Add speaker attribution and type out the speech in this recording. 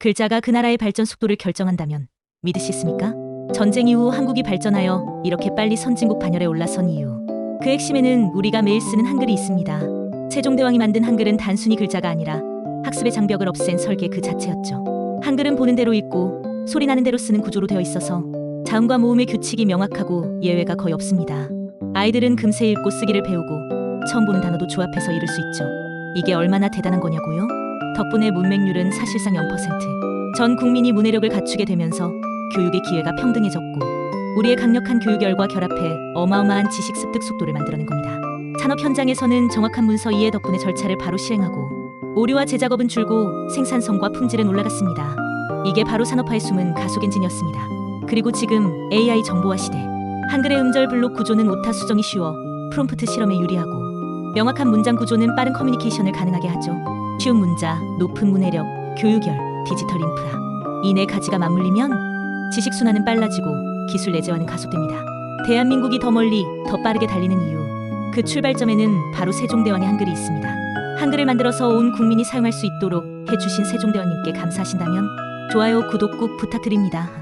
Speaker 1: 글자가 그 나라의 발전 속도를 결정한다면 믿으시습니까? 전쟁 이후 한국이 발전하여 이렇게 빨리 선진국 반열에 올라선 이유. 그 핵심에는 우리가 매일 쓰는 한글이 있습니다. 세종대왕이 만든 한글은 단순히 글자가 아니라 학습의 장벽을 없앤 설계 그 자체였죠. 한글은 보는 대로 읽고 소리 나는 대로 쓰는 구조로 되어 있어서 자음과 모음의 규칙이 명확하고 예외가 거의 없습니다. 아이들은 금세 읽고 쓰기를 배우고 처음 보는 단어도 조합해서 이룰 수 있죠. 이게 얼마나 대단한 거냐고요? 덕분에 문맹률은 사실상 0%. 전 국민이 문해력을 갖추게 되면서 교육의 기회가 평등해졌고 우리의 강력한 교육열과 결합해 어마어마한 지식 습득 속도를 만들어낸 겁니다. 산업 현장에서는 정확한 문서 이해 덕분에 절차를 바로 실행하고 오류와 제작업은 줄고 생산성과 품질은 올라갔습니다. 이게 바로 산업화의 숨은 가속 엔진이었습니다. 그리고 지금 AI 정보화 시대. 한글의 음절 블록 구조는 오타 수정이 쉬워 프롬프트 실험에 유리하고 명확한 문장 구조는 빠른 커뮤니케이션을 가능하게 하죠. 쉬운 문자, 높은 문해력, 교육열, 디지털 인프라. 이 네 가지가 맞물리면 지식 순환은 빨라지고 기술 내재화는 가속됩니다. 대한민국이 더 멀리, 더 빠르게 달리는 이유. 그 출발점에는 바로 세종대왕의 한글이 있습니다. 한글을 만들어서 온 국민이 사용할 수 있도록 해주신 세종대왕님께 감사하신다면 좋아요, 구독 꾹 부탁드립니다.